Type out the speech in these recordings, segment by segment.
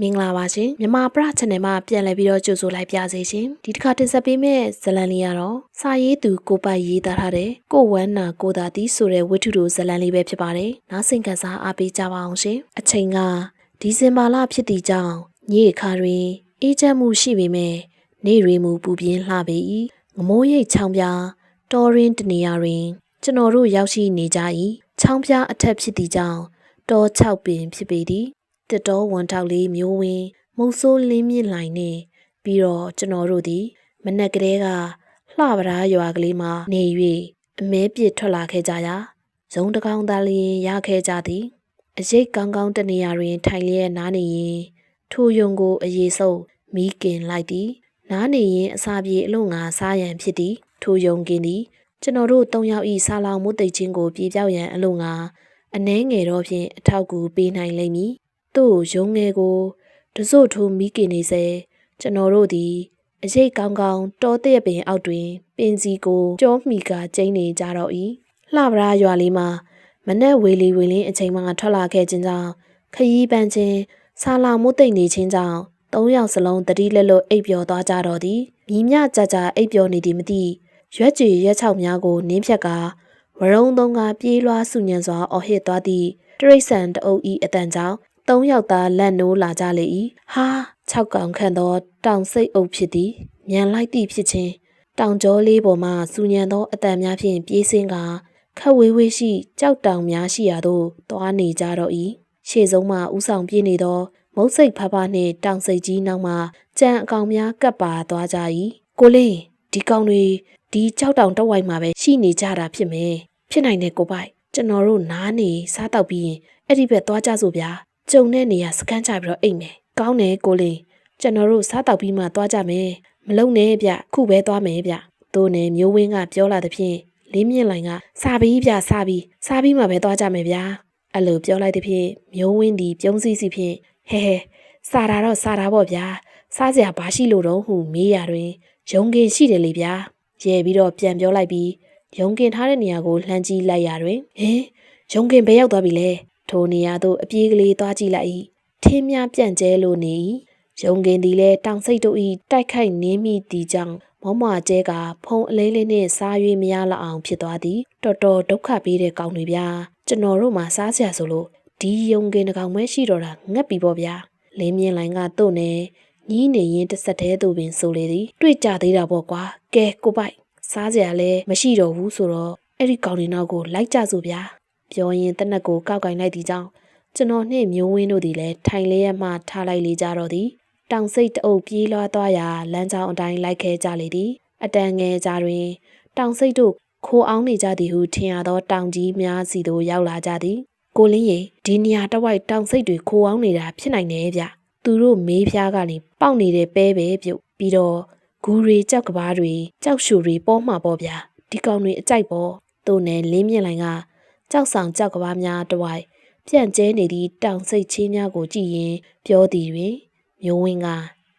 မင်္ဂလာပါရှင်မြန်မာပရ channel မှာပြန်လည်ပြီးတော့ကြိုဆိုလိုက်ပါစေရှင်ဒီတစ်ခါတင်ဆက်ပေးမယ့်ဇတ်လံလေးကတော့စာရေးသူကိုပိုက်ရေးသားထားတဲ့ကိုဝမ်းနာကိုသာတီဆိုတဲ့ဝတ္ထုတို့ဇတ်လံလေးပဲဖြစ်ပါတယ်နားဆင်ခံစားအားပေးကြပါအောင်ရှင်အချိန်ကဒီဇင်ဘာလဖြစ်သည့်ကြောင့်ညေခါတွင်အေးချမ်းမှုရှိပေမဲ့နေရီမူပူပြင်းလှပေ၏ငမိုးရိပ်ချောင်းပြားတော်ရင်းတနေရာတွင် ကျွန်တော်တို့ရောက်ရှိနေကြ၏ချောင်းပြားအထက်ဖြစ်သည့်ကြောင့်တော6ပင်ဖြစ်ပေသည် တစ်တော်ဝန်ထောက်လေးမျိုးဝင်းမုတ်ဆိုးလင်းမြင့်လိုင်နဲ့ပြီးတော့ကျွန်တော်တို့သည်မနက်ကလေးကလှပရားရွာကလေးမှာနေ၍အမဲပြစ်ထွက်လာခဲ့ကြရာဇုံတကောင်သားလျင်ရခဲ့ကြသည်အရေးကောင်းကောင်းတနေရာတွင် ထိုင်လျက်နားနေရင်ထိုယုံကိုအရေးဆုံးမိခင်လိုက်သည်နားနေရင်အစာပြေအလို့ငါစားရန်ဖြစ်သည်ထိုယုံကင်းသည်ကျွန်တော်တို့၃ယောက်ဤဆာလောင်မှုသိချင်းကိုပြေပြောက်ရန်အလို့ငါအနှဲငယ်တော့ဖြင့်အထောက်ကူပေးနိုင်လိမ့်မည် သူ့ကိုရုံငယ်ကိုတစို့ထိုးမိกินနေစေကျွန်တော်တို့သည်အရေးကောင်းကောင်းတောတဲ့ပင်အောက်တွင် ပင်စီကိုကြောမိကကျင်းနေကြတော့၏လှပရားရွာလေးမှာမနဲ့ဝေလီဝေလင်းအချိန်မှထွက်လာခဲ့ခြင်းကြောင့်ခရီးပန်းခြင်းဆာလာမှုသိမ့်နေခြင်းကြောင့်သုံးယောက်စလုံးတတိလက်လွတ်အိပ်ပျော်သွားကြတော့သည်မြင်းမြကြကြအိပ်ပျော်နေသည်မသိရွက်ကြည်ရက်ချောက်များကိုနင်းဖြတ်ကာဝရုံသုံးကပြေးလွှားစုညံစွာအော်ဟစ်သွားသည့်တရိတ်ဆန်တအုပ်ဤအတန်ကြောင့် သုံးယောက်သားလက်နိုးလာကြလေ၏ဟာ၆ကောင်ခန့်သော တောင်စိတ်အုပ်ဖြစ်သည်မြန်လိုက်သည့်ဖြစ်ခြင်းတောင်ကျောလေးပေါ်မှစူညံသောအတန်များဖြင့်ပြေးဆင်းကခက်ဝေးဝေးရှိကြောက်တောင်များရှိရာသို့သွားနေကြတော့၏ရှေ့ဆုံးမှဥဆောင်ပြေးနေသော မုတ်စိတ်ဖဖနှင့်တောင်စိတ်ကြီးနောက်မှကြံအကောင်များကပ်ပါသွားကြ၏ကိုလင်းဒီကောင်တွေဒီကြောက်တောင်တဝိုက်မှာပဲရှိနေကြတာဖြစ်မယ်ဖြစ်နိုင်တယ်ကိုပိုက်ကျွန်တော်တို့နားနေစားတော့ပြီးရင်အဲ့ဒီဘက်သွားကြစို့ဗျာ ကြုံတဲ့နေရာစကန်းချပြီးတော့အိတ်မယ်ကောင်းတယ်ကိုလေးကျွန်တော်တို့စားတော့ပြီးမှသွားကြမယ်မလုံနဲ့ဗျခုပဲသွားမယ်ဗျသို့နဲ့မျိုးဝင်းကပြောလာသဖြင့်လင်းမြင့်လိုင်ကစာပြီးဗျစာပြီးစာပြီးမှပဲသွားကြမယ်ဗျာအဲ့လိုပြောလိုက်သဖြင့်မျိုးဝင်းဒီပြုံးစီစီဖြင့်ဟဲဟဲစာတာတော့စာတာပေါ့ဗျာစားစရာဘာရှိလို့တော့ဟုမေးရတွင်ရုံကင်ရှိတယ်လေဗျာရဲပြီးတော့ပြန်ပြောလိုက်ပြီးရုံကင်ထားတဲ့နေရာကိုလှမ်းကြည့်လိုက်ရတွင်ဟင်ရုံကင်ဘယ်ရောက်သွားပြီလဲ ထိုနေရာသို့အပြေးကလေးသွားကြည့်လိုက်၏ထင်းများပြန့်ကျဲလိုနေ၏ရုံကင်သည်လည်းတောင်စိတ်တို့၏တိုက်ခိုက်နင်းမိသည်ကြောင့်မောမကျဲကဖုံအလေးလေးနှင့်စား၍မရလောက်အောင်ဖြစ်သွားသည်တော်တော်ဒုက္ခပေးတဲ့ကောင်းတွေဗျာကျွန်တော်တို့မှစားစရာဆိုလို့ဒီယုံကင်တကောင်မဲရှိတော့တာငက်ပြီပေါ့ဗျာလင်းမြင့်လိုင်းကတို့နေညီးနေရင်တစ်ဆက်သေးသူပင်ဆိုလေသည်တွေ့ကြသေးတာပေါ့ကွာကဲကိုပိုက်စားစရာလည်းမရှိတော့ဘူးဆိုတော့အဲ့ဒီကောင်တွေနောက်ကိုလိုက်ကြစို့ဗျာ ပြောရင်တနက်ကိုကောက်ကင်လိုက်သည်ကြောင့်ကျွန်တော်နှင့်မျိုးဝင်းတို့သည်လည်းထိုင်လေးရမှထားလိုက်လေကြတော့သည်တောင်စိတ်တအုပ်ပြေးလွှားသွားရာလမ်းကြောင်းအတိုင်းလိုက်ခဲကြလေသည်အတန်ငယ်ကြတွင် တောင်စိတ်တို့ခိုးအောင်နေကြသည်ဟုထင်ရသောတောင်ကြီးများစီသို့ရောက်လာကြသည်ကိုလင်းရေဒီနေရာတစ်ဝိုက်တောင်စိတ်တွေခိုးအောင်နေတာဖြစ်နိုင်တယ်ဗျသူတို့မေးဖျားကနေပေါက်နေတဲ့ပဲပဲပြုတ်ပြီးတော့ဂူတွေကြောက်ကဘာတွေကြောက်ရှူတွေပေါ်မှာပေါ့ဗျာဒီကောင်တွေအကြိုက်ပေါ့သူနဲ့လင်းမြင့်လိုင်က ကြောက်ဆောင်ကြောက်ကဘာများတစ်ဝိုက်ပြန့်ကျဲနေသည့်တောင်စိတ်ချင်းများကိုကြည့်ရင် ပြောသည်တွင်မျိုးဝင်းက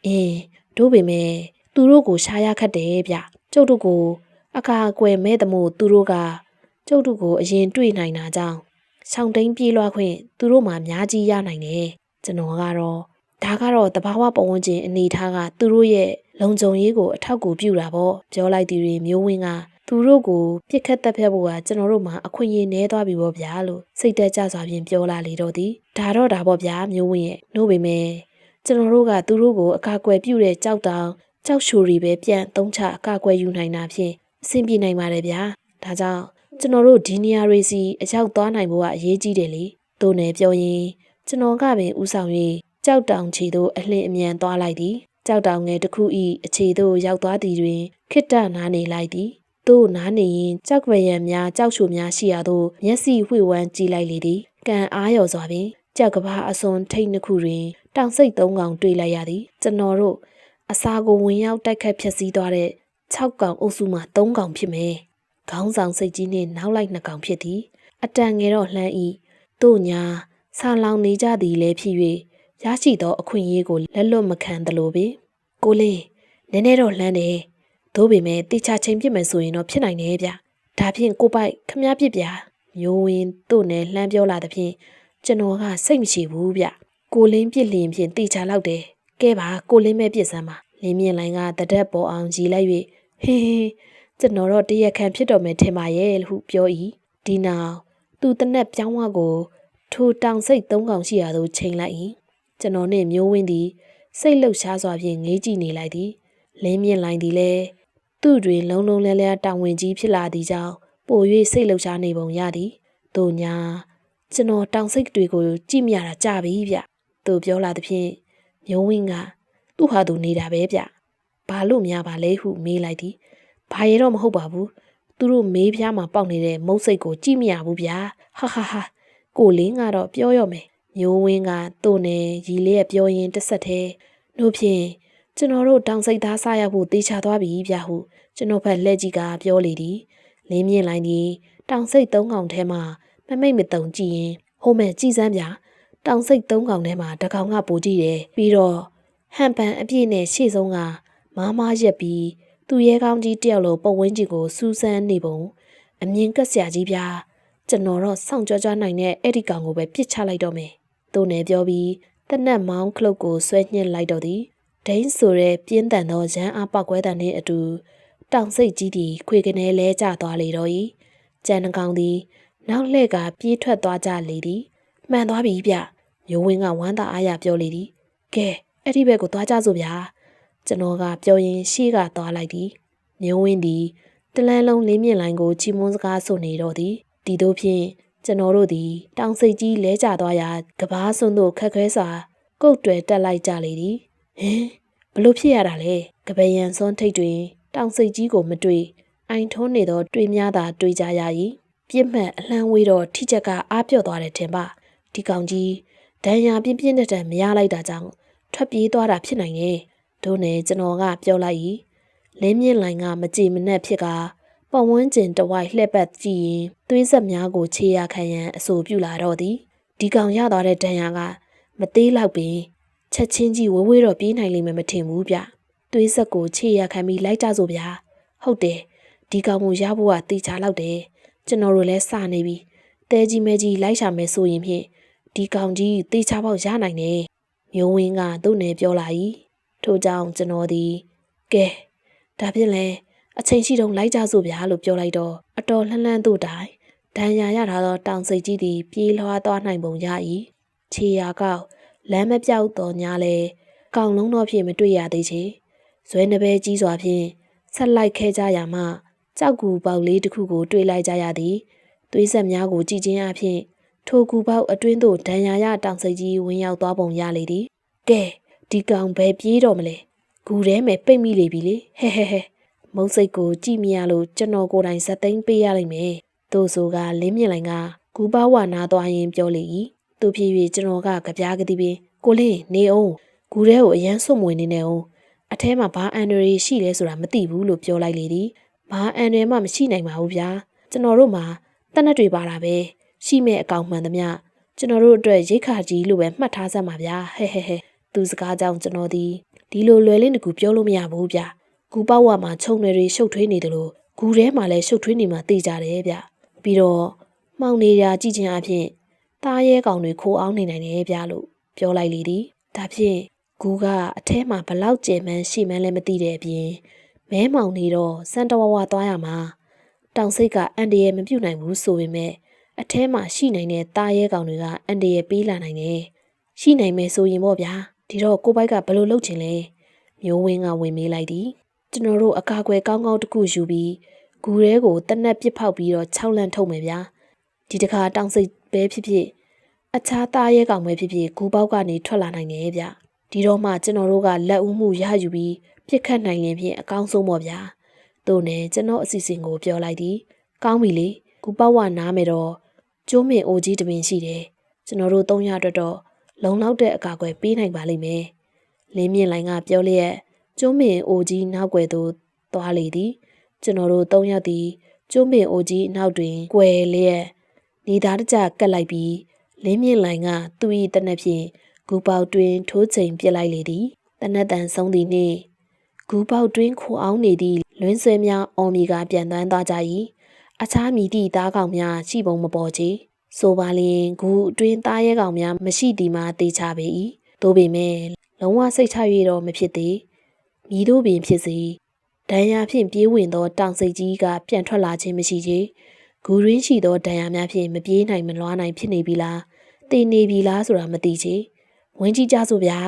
အင်းတို့ပေမဲ့သူတို့ကိုရှားရခတ်တယ်ဗျကျုပ်တို့ကိုအခါအကွယ်မဲ့သမို့သူတို့ကကျုပ်တို့ကိုအရင်တွေ့နိုင်တာကြောင့်ဆောင်တိန်ပြေးလွှားခွင့်သူတို့မှအများကြီးရနိုင်တယ်ကျွန်တော်ကတော့ဒါကတော့တဘာဝပတ်ဝန်းကျင်အနေထားကသူတို့ရဲ့လုံခြုံရေးကိုအထောက်အကူပြုတာပေါ့ပြောလိုက်သည်တွင်မျိုးဝင်းက သူတို့ကိုပြစ်ခတ်တက်ဖြတ်ဖို့ကကျွန်တော်တို့မှာအခွင့်အရေးနည်းသွားပြီပေါ့ဗျာလို့စိတ်တက်ကြစွာဖြင့်ပြောလာလေတော့သည်ဒါတော့ဒါပေါ့ဗျာမျိုးဝင်းရဲ့နှုတ်ပေမဲ့ကျွန်တော်တို့ကသူတို့ကိုအကာအကွယ်ပြုတဲ့ကြောက်တောင်ကြောက်ရှူရီပဲပြန်သုံးချအကာအကွယ်ယူနိုင်တာဖြင့်အဆင်ပြေနိုင်ပါတယ်ဗျာဒါကြောင့်ကျွန်တော်တို့ဒီနေရာတွေစီအရောက်သွားနိုင်ဖို့ကအရေးကြီးတယ်လေသို့နယ်ပြောရင်ကျွန်တော်ကပင်ဥဆောင်၍ကြောက်တောင်ချီသို့အလင်းအမြန်သွားလိုက်သည်ကြောက်တောင်ငယ်တစ်ခု၏အခြေသို့ရောက်သွားသည်တွင်ခိတ္တနားနေလိုက်သည် သူ့နားနေရင်ကြောက်ကပယံများကြောက်ချူများရှိရာသို့မျက်စိဝှေ့ဝမ်းကြည့်လိုက်လေသည်ကံအားရော်စွာပင်ကြောက်ကဘာအစွန်ထိတ်နှစ်ခုတွင် တောင်စိတ်သုံးကောင်တွေ့လိုက်ရသည်ကျွန်တော်တို့အစာကိုဝင်ရောက်တိုက်ခတ်ဖြစ်စည်းသွားတဲ့6ကောင်အုပ်စုမှ3ကောင်ဖြစ်မယ်ခေါင်းဆောင်စိတ်ကြီးနှင့်နောက်လိုက်2ကောင်ဖြစ်သည်အတန်ငယ်တော့လှမ်းဤတို့ညာဆာလောင်နေကြသည်လည်းဖြစ်၍ရရှိသောအခွင့်အရေးကိုလက်လွတ်မခံသလိုပင်ကိုလေးနည်းနည်းတော့လှမ်းတယ် သို့ပေမဲ့တေချာချိန်ပြစ်မယ်ဆိုရင်တော့ဖြစ်နိုင်တယ်ဗျဒါဖြင့်ကိုပိုက်ခမားပြစ်ဗျာမျိုးဝင်းတို့နဲ့လှမ်းပြောလာသဖြင့်ကျွန်တော်ကစိတ်မရှိဘူးဗျကိုလင်းပြစ်လျင်ဖြင့်တေချာလောက်တယ်ကဲပါကိုလင်းမဲ့ပြစ်စမ်းပါလင်းမြင့်လိုင်းကတဒက်ပေါ်အောင်ကြီးလိုက်၍ဟင်းဟင်းကျွန်တော်တော့တရက်ခံဖြစ်တော်မယ်ထင်ပါရဲ့ဟုပြော၏ဒီနောက်သူတနက်ပြောင်းဝကိုထိုတောင်စိတ်သုံးကောင်ရှိရာသို့ချိန်လိုက်၏ကျွန်တော်နှင့်မျိုးဝင်းသည် စိတ်လှုပ်ရှားစွာဖြင့်ငေးကြည့်နေလိုက်သည်လင်းမြင့်လိုင်းသည်လည်း သူ့တွင်လုံးလုံးလဲလဲတောင်ဝင်ကြီးဖြစ်လာသည့်ကြောင့်ပို၍စိတ်လှုပ်ရှားနေပုံရသည်တို့ညာကျွန်တော်တောင်စိတ်တွေကိုကြည့်မြတာကြပြီဗျသူပြောလာသဖြင့်မျိုးဝင်းကသူ့ဟာသူနေတာပဲဗျဘာလို့များပါလဲဟုမေးလိုက်သည်ဘာရတော့မဟုတ်ပါဘူးသူတို့မေးပြားမှာပေါက်နေတဲ့မုတ်စိတ်ကိုကြည့်မရဘူးဗျာဟာဟာဟာကိုလင်းကတော့ပြောရမယ်မျိုးဝင်းကသူ့နဲ့ရီလေးရဲ့ပြောရင်တစ်ဆက်တည်းတို့ဖြင့် ကျွန်တော်တို့တောင်စိတ်သားစားရဖို့တေချာသွားပြီဗျဟုကျွန်တော်ဖက်လှည့်ကြည့်ကပြောလေသည်လင်းမြင့်လိုင်းဒီတောင်စိတ်သုံးကောင်ထဲမှာမမိတ်မတုံကြည့်ရင်ဟိုမဲ့ကြည်စမ်းဗျာတောင်စိတ်သုံးကောင်ထဲမှာတကောင်ကပိုကြည့်တယ်ပြီးတော့ဟန်ပန်အပြည့်နဲ့ရှေ့ဆုံးကမားမားရက်ပြီးသူ့ရဲကောင်းကြီးတယောက်လိုပုံဝင်းကြီးကိုစူးစမ်းနေပုံအမြင်ကက်ဆရာကြီးဗျာကျွန်တော်တော့စောင့်ကြကြနိုင်တဲ့အဲ့ဒီကောင်ကိုပဲပြစ်ချလိုက်တော့မယ်သူနဲ့ပြောပြီးတနက်မောင်းခလုတ်ကိုဆွဲညှစ်လိုက်တော့သည် ဒိန်းဆိုတဲ့ပြင်းတန်သောရန်အားပောက်ကွဲတန်နှင့်အတူ တောင်စိတ်ကြီးသည်ခွေကနေလဲကျသွားလေတော့၏ကြံနှကောင်သည် နောက်လှည့်ကပြေးထွက်သွားကြလေသည်မှန်သွားပြီဗျမျိုးဝင်းကဝမ်းသာအားရပြောလေသည်ကဲအဲ့ဒီဘက်ကိုသွားကြစို့ဗျာကျွန်တော်ကပြောရင်ရှေ့ကသွားလိုက်သည်မျိုးဝင်းသည်တလန်းလုံးလေးမြင့်လိုင်းကိုချီမွန်းစကားဆိုနေတော့သည်ဒီတို့ဖြင့်ကျွန်တော်တို့သည်တောင်စိတ်ကြီးလဲကျသွားရာကဘာစွန်းတို့ခက်ခဲစွာကုတ်တွယ်တက်လိုက်ကြလေသည် ဟင်ဘလို့ဖြစ်ရတာလဲကပယံစွန်းထိတ်တွင် တောင်စိတ်ကြီးကိုမတွေ့အိုင်ထုံးနေသောတွေ့များသာတွေ့ကြရ၏ပြစ်မှတ်အလန်းဝေးတော့ထိချက်ကအားပြော့သွားတယ်ထင်ပါဒီကောင်ကြီးဒဏ်ရာပြင်းပြင်းထန်ထန်မရလိုက်တာကြောင့်ထွက်ပြေးသွားတာဖြစ်နိုင်တယ်တို့နဲ့ကျွန်တော်ကပြောလိုက်၏လင်းမြင့်လိုင်ကမကြည်မနှက်ဖြစ်ကပတ်ဝန်းကျင်တဝိုက်လှည့်ပတ်ကြည့်ရင်သွေးဆက်များကိုခြေရခံရန်အဆိုပြုလာတော့သည်ဒီကောင်ရသွားတဲ့ဒဏ်ရာကမသေးတော့ပင် ချက်ချင်းကြီးဝဝေးတော့ပြေးနိုင်လိမ့်မယ်မထင်ဘူးဗျသွေးဆက်ကိုခြေရခံပြီးလိုက်ကြစို့ဗျာဟုတ်တယ်ဒီကောင်ကိုရဖို့ကတေချာလောက်တယ်ကျွန်တော်တို့လည်းစနေပြီတဲကြီးမဲကြီးလိုက်ရှာမယ်ဆိုရင်ဖြင့်ဒီကောင်ကြီးတေချာပေါက်ရနိုင်တယ်မျိုးဝင်းကသူ့နယ်ပြောလာ၏ထို့ကြောင့်ကျွန်တော်သည်ကဲဒါဖြင့်လဲအချိန်ရှိတုန်းလိုက်ကြစို့ဗျာလို့ပြောလိုက်တော့အတော်လှမ်းလှမ်းတို့တိုင်ဒဏ်ရာရထားသောတောင်စိတ်ကြီးသည်ပြေးလွှားသွားနိုင်ပုံရ၏ခြေရာကောက် လမ်းမပြောက်တော်ညာလဲကောင်လုံးတော့ဖြင့်မတွေ့ရသေးချေဇွဲနှပဲကြီးစွာဖြင့်ဆက်လိုက်ခဲကြရမှကြောက်ကူပေါက်လေးတစ်ခုကိုတွေ့လိုက်ကြရသည်သွေးဆက်များကိုကြည်ချင်းအဖြစ်ထိုကူပေါက်အတွင်းသို့ဒဏ်ရာရတောင်စိတ်ကြီးဝင်ရောက်သွားပုံရလေသည်ကဲဒီကောင်ဘယ်ပြေးတော့မလဲဂူထဲမှာပိတ်မိလေပြီလေဟဲဟဲဟဲမုံစိတ်ကိုကြည့်မရလို့ကျွန်တော်ကိုယ်တိုင်ဇက်သိမ်းပေးရလိမ့်မယ်သူဆိုကလင်းမြင့်လိုင်ကဂူပေါဝနာသွားရင်ပြောလေ၏ သူဖြစ်၍ကျွန်တော်ကကြပြားကတိပင်ကိုလင်းနေအောင်ဂူထဲကိုအရန်ဆွတ်မွေနေနေအောင်အထဲမှာဘာအန်ဒရီရှိလဲဆိုတာမသိဘူးလို့ပြောလိုက်လေသည်ဘာအန်ဒရီမှမရှိနိုင်ပါဘူးဗျာကျွန်တော်တို့မှာတနက်တွေပါတာပဲရှိမဲ့အကောင်မှန်သမျှကျွန်တော်တို့အတွက်ရိတ်ခါကြီးလို့ပဲမှတ်ထားစမ်းပါဗျာဟဲဟဲဟဲသူစကားကြောင့်ကျွန်တော်ဒီဒီလိုလွယ်လင်းတကူပြောလို့မရဘူးဗျဂူပေါဝါမှာခြုံတွေတွေရှုပ်ထွေးနေတယ်လို့ဂူထဲမှာလည်းရှုပ်ထွေးနေမှသိကြတယ်ဗျပြီးတော့မှောင်နေရာကြည့်ခြင်းအပြင် သားရဲကောင်တွေခိုးအောင်နေနိုင်တယ်ဗျလို့ပြောလိုက်လေသည်ဒါဖြင့်ဂူကအထဲမှာဘလောက်ကျယ်မှန်းရှိမှန်းလည်းမသိတဲ့အပြင်မဲမောင်နေတော့စံတဝဝသွားရမှာတောင်စိတ်ကအန်တရဲမပြုတ်နိုင်ဘူးဆိုပေမဲ့အထဲမှာရှိနိုင်တဲ့သားရဲကောင်တွေကအန်တရဲပေးလာနိုင်တယ်ရှိနိုင်မယ်ဆိုရင်ပေါ့ဗျာဒီတော့ကိုဘိုက်ကဘလို့လုပ်ချင်လဲမျိုးဝင်းကဝင်မေးလိုက်သည်ကျွန်တော်တို့အကာအကွယ်ကောင်းကောင်းတစ်ခုယူပြီးဂူရဲကိုတနက်ပစ်ဖောက်ပြီးတော့ခြောက်လန့်ထုတ်မယ်ဗျာဒီတခါတောင်စိတ်ပဲဖြစ်ဖြစ် အခြားသားရဲကောင်ပဲဖြစ်ဖြစ်ဂူပေါက်ကနေထွက်လာနိုင်တယ်ဗျဒီတော့မှကျွန်တော်တို့ကလက်ဦးမှုရယူပြီးပြစ်ခတ်နိုင်ရင်ဖြင့်အကောင်းဆုံးပေါ့ဗျာတို့နဲ့ကျွန်တော်အစီအစဉ်ကိုပြောလိုက်သည်ကောင်းပြီလေဂူပေါက်ဝနားမယ်တော့ကျိုးမင်အိုကြီးတပင်ရှိတယ်ကျွန်တော်တို့၃ရအတွက်တော့လုံလောက်တဲ့အကာအကွယ်ပေးနိုင်ပါလိမ့်မယ်လင်းမြင့်လိုင်ကပြောလျက်ကျိုးမင်အိုကြီးနောက်ွယ်သို့သွားလေသည်ကျွန်တော်တို့၃ယောက်သည်ကျိုးမင်အိုကြီးနောက်တွင်ကွယ်လျက်နေသားတကြကတ်လိုက်ပြီး လင်းမြင့်လိုင်ကသူ၏တနက်ဖြင့်ဂူပေါတွင် ထိုးချိန်ပြစ်လိုက်လေသည်တနက်တန်ဆုံးသည်နှင့်ဂူပေါတွင်ခိုအောင်နေသည့်လွင်းဆွဲများအော်မီကပြန်သွန်းသွားကြ၏အခြားမိသည့်သားကောင်များရှိပုံမပေါ်ချေဆိုပါလျင်ဂူအတွင်းသားရဲကောင်များမရှိသည်မှာတေချပေ၏သို့ပေမဲ့လုံးဝစိတ်ချ၍တော့မဖြစ်သေးမိတို့ပင်ဖြစ်စေဒဏ်ရာဖြင့်ပြေးဝင်သောတောင်စိတ်ကြီးကပြန်ထွက်လာခြင်းမရှိချေဂူရင်းရှိသောဒဏ်ရာများဖြင့်မပြေးနိုင်မလွားနိုင်ဖြစ်နေပြီလား တည်နေပြီလားဆိုတာမသိချေဝင်ကြည့်ကြစို့ဗျာ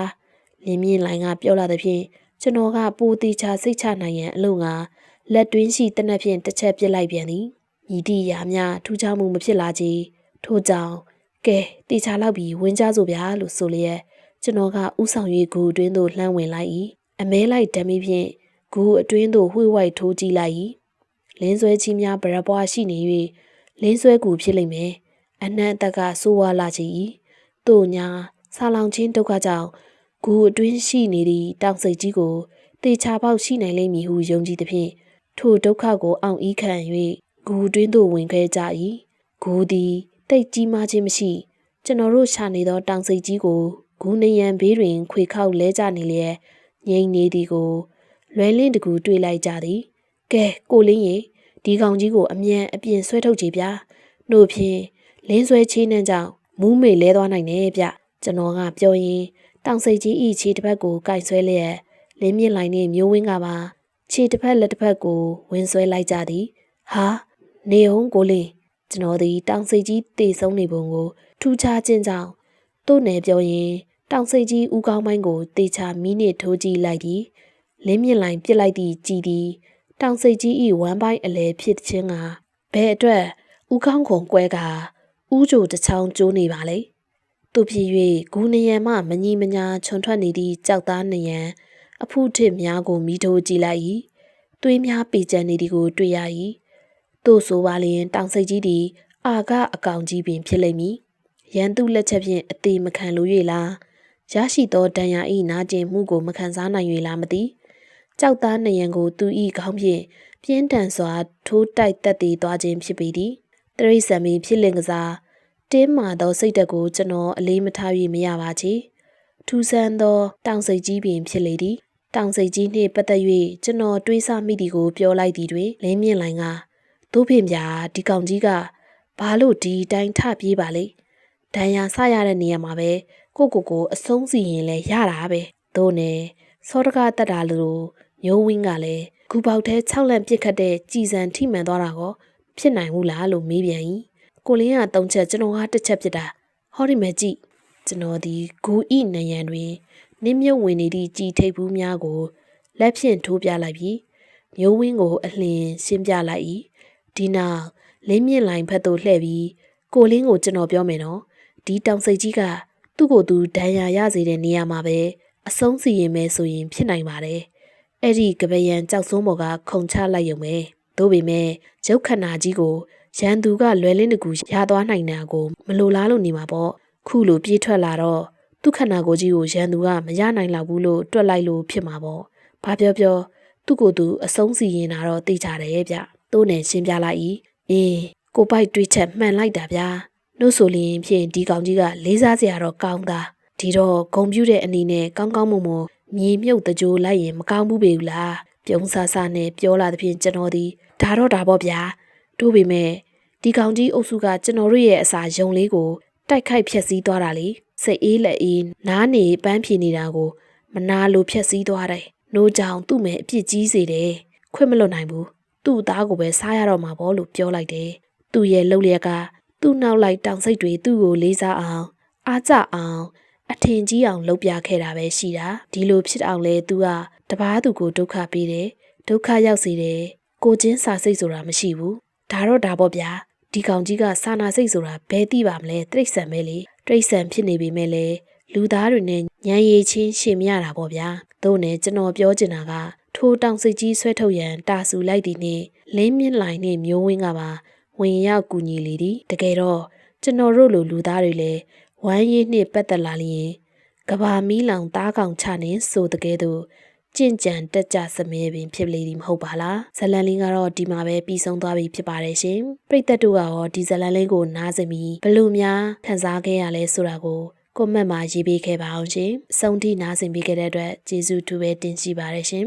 လင်းမြင့်လိုင်ကပြောလာသည်ဖြင့်ကျွန်တော်ကပိုသေးချစိတ်ချနိုင်ရန်အလို့ငါလက်တွင်းရှိတနက်ဖြင့်တစ်ချက်ပစ်လိုက်ပြန်သည်ညီတီရာများထူးခြားမှုမဖြစ်လာချေထို့ကြောင့်ကဲတေချာလောက်ပြီးဝင်ကြစို့ဗျာလို့ဆိုလျက်ကျွန်တော်ကဥဆောင်၍ဂူအတွင်းသို့လှမ်းဝင်လိုက်၏အမဲလိုက်ဓမီဖြင့်ဂူအတွင်းသို့ဝှေ့ဝိုက်ထိုးကြည့်လိုက်၏လင်းဆွဲကြီးများဗရပွားရှိနေ၍လင်းဆွဲကူဖြစ်လိမ့်မယ် အနှံ့အသက်ကဆိုးဝါးလာချေ၏တို့ညာဆာလောင်ချင်းဒုက္ခကြောင့်ဂူအတွင်းရှိနေသည့်တောင်စိတ်ကြီးကိုတေချာပေါက်ရှိနိုင်လိမ့်မည်ဟုယုံကြည်သည်ဖြင့်ထိုဒုက္ခကိုအောင်ဤခံ၍ဂူအတွင်းသို့ဝင်ခဲ့ကြ၏ဂူသည်တိတ်ကြီးမားခြင်းမရှိကျွန်တော်တို့ရှာနေသောတောင်စိတ်ကြီးကိုဂူနေရန်ဘေးတွင် ခွေခောက်လဲကြနေလျက်ငိမ့်နေသည်ကို လွယ်လင်းတကူတွေ့လိုက်ကြသည်ကဲကိုလင်းရေဒီကောင်ကြီးကိုအမြန်အပြင်ဆွဲထုတ်ကြည့်ဗျာနှုတ်ဖြင့် လင်းဆွဲချေးနှံကြောင့်မူးမေလဲသွားနိုင်တယ်ဗျကျွန်တော်ကပြောရင်တောင်စိတ်ကြီးဤခြေတစ်ဖက်ကိုကင်ဆွဲလျက်လင်းမြင့်လိုင်းနဲ့မျိုးဝင်းကပါခြေတစ်ဖက်လက်တစ်ဖက်ကိုဝင်းဆွဲလိုက်ကြသည်ဟာနေအောင်ကိုလင်းကျွန်တော်ဒီတောင်စိတ်ကြီးတေဆုံးနေပုံကိုထူးခြားခြင်းကြောင့်တို့နယ်ပြောရင်တောင်စိတ်ကြီးဦးကောင်းပိုင်းကိုတေချာမိနစ်ထိုးကြည့်လိုက်သည်လင်းမြင့်လိုင်းပြစ်လိုက်သည့်ကြည်သည်တောင်စိတ်ကြီးဤဝမ်းပိုင်းအလဲဖြစ်ခြင်းကဘဲအတွက်ဦးကောင်းခုံကွဲက ဥကြိုတစ်ချောင်းကျိုးနေပါလေသူဖြစ်၍ဂူနယံမှမညီမညာခြုံထွက်နေသည့်ကြောက်သားနယံအဖုထစ်များကိုမိထိုးကြည့်လိုက်၏သွေးများပေကျန်နေသည်ကိုတွေ့ရ၏တို့ဆိုပါလျင်တောင်စိတ်ကြီးသည်အာကအကောင်ကြီးပင်ဖြစ်လိမ့်မည်ရန်သူလက်ချက်ဖြင့်အသေးမခံလို၍လားရရှိသောဒဏ်ရာ၏နာကျင်မှုကိုမခံစားနိုင်၍လားမသိကြောက်သားနယံကိုသူ၏ခေါင်းဖြင့်ပြင်းထန်စွာထိုးတိုက်တက်တည်သွားခြင်းဖြစ်ပေသည် တရိษံမီဖြစ်လင်ကစားတင်းမာသောစိတ်ဓာတ်ကိုကျွန်တော်အလေးမထား၍မရပါချေထူးဆန်းသောတောင်စိတ်ကြီးပင်ဖြစ်လေသည်တောင်စိတ်ကြီးနှင့်ပတ်သက်၍ကျွန်တော်တွေးဆမိသည်ကိုပြောလိုက်သည်တွင်လင်းမြင့်လိုင်ကသူ့ဖင်ပြာဒီကောင်ကြီးကဘာလို့ဒီတိုင်းထပြေးပါလိမ့်ဒဏ်ရာဆရတဲ့နေရာမှာပဲကိုကိုကိုအဆုံးစီရင်လဲရတာပဲသို့နဲ့စောတကားတက်တာလို့မျိုးဝင်းကလည်းဂူပေါက်ထဲ6လန့်ပြစ်ခတ်တဲ့ကြည်စံထိမှန်သွားတာကော ဖြစ်နိုင်ဘူးလားလို့မေးပြန်၏ကိုလင်းကတုံးချက်ကျွန်တော်ကတစ်ချက်ဖြစ်တာဟောဒီမဲ့ကြည့်ကျွန်တော်ဒီဂူဤနယံတွင်နင်းမြုပ်ဝင်နေသည့်ကြည်ထိပ်ဘူးများကိုလက်ဖြင့်ထိုးပြလိုက်ပြီးမျိုးဝင်းကိုအလျင်ရှင်းပြလိုက်၏ဒီနောက်လင်းမြင့်လိုင်ဖက်သို့လှည့်ပြီးကိုလင်းကိုကျွန်တော်ပြောမယ်နော်ဒီတောင်စိတ်ကြီးကသူ့ကိုယ်သူဒဏ်ရာရစေတဲ့နေရာမှာပဲအဆုံးစီရင်မယ်ဆိုရင်ဖြစ်နိုင်ပါတယ်အဲ့ဒီကပယံကြောက်ဆုံးပေါ်ကခုံချလိုက်ရုံပဲ တို့ပေမဲ့ရုပ်ခန္ဓာကြီးကိုရန်သူကလွယ်လင်းတကူရသွားနိုင်တာကိုမလိုလားလို့နေမှာပေါ့ခုလိုပြေးထွက်လာတော့သူခန္ဓာကိုယ်ကြီးကိုရန်သူကမရနိုင်လောက်ဘူးလို့တွက်လိုက်လို့ဖြစ်မှာပေါ့ဘာပြောပြောသူ့ကိုယ်သူအဆုံးစီရင်တာတော့သိကြတယ်ရဲ့ဗျတိုးနယ်ရှင်းပြလိုက်၏အေးကိုပိုက်တွေးချက်မှန်လိုက်တာဗျာနှုတ်ဆိုလျင်ဖြင့်ဒီကောင်ကြီးကလေးစားစရာတော့ကောင်းတာဒီတော့ဂုံပြူတဲ့အနေနဲ့ကောင်းကောင်းမွန်မွန်မြေမြုပ်တကြိုးလိုက်ရင်မကောင်းဘူးပေဘူးလားပြုံးဆဆနဲ့ပြောလာတဲ့ဖြင့်ကျွန်တော်ဒီ ဒါတော့ဒါပေါ့ဗျာတို့ပေမဲ့ဒီကောင်ကြီးအုပ်စုကကျွန်တော်တို့ရဲ့အစာယုံလေးကိုတိုက်ခိုက်ဖျက်ဆီးသွားတာလေစိတ်အေးလက်အေးနားနေပန်းဖြေနေတာကိုမနာလိုဖျက်ဆီးသွားတယ်။နိုးကြောင်သူ့မဲ့အပြစ်ကြီးစေတယ်။ခွင့်မလွတ်နိုင်ဘူး။သူ့သားကိုပဲစားရတော့မှာပေါ့လို့ပြောလိုက်တယ်။သူ့ရဲ့လှုပ်လျက်ကသူ့နောက်လိုက်တောင်စိတ်တွေသူ့ကိုလေးစားအောင်အားကြအောင်အထင်ကြီးအောင်လုပ်ပြခဲ့တာပဲရှိတာဒီလိုဖြစ်အောင်လဲသူကတပားသူကိုဒုက္ခပေးတယ်ဒုက္ခရောက်စေတယ် ကိုချင်းစာစိတ်ဆိုတာမရှိဘူးဒါတော့ဒါပေါ့ဗျာဒီကောင်ကြီးကစာနာစိတ်ဆိုတာဘယ်သိပါမလဲတိရစ္ဆာန်ပဲလေတိရစ္ဆာန်ဖြစ်နေပေမဲ့လေလူသားတွေနဲ့ညံရည်ချင်းရှင်မရတာပေါ့ဗျာသို့နဲ့ကျွန်တော်ပြောချင်တာကထိုးတောင်စိတ်ကြီးဆွဲထုတ်ရန်တာဆူလိုက်သည်နှင့်လင်းမြင့်လိုင်နှင့်မျိုးဝင်းကပါဝင်ရောက်ကူညီလေသည်တကယ်တော့ကျွန်တော်တို့လိုလူသားတွေလည်းဝမ်းရည်နှင့်ပတ်သက်လာလျင်ကဘာမီးလောင်သားကောင်ချနှင့်ဆိုတကယ်တော့ ကြင့်ကြံတက်ကြစမဲပင်ဖြစ်လေသည်မဟုတ်ပါလားဇလန်လင်းကတော့ဒီမှာပဲပြီးဆုံးသွားပြီဖြစ်ပါတယ်ရှင်ပရိသတ်တို့ကရောဒီဇလန်လင်းကိုနားစင်ပြီးဘလို့များခန်းစားခဲ့ရလဲဆိုတာကိုကွန်မန့်မှာရေးပေးခဲ့ပါအောင်ရှင်အဆုံးထိနားဆင်ပေးခဲ့တဲ့အတွက်ကျေးဇူးတူပဲတင်ရှိပါတယ်ရှင်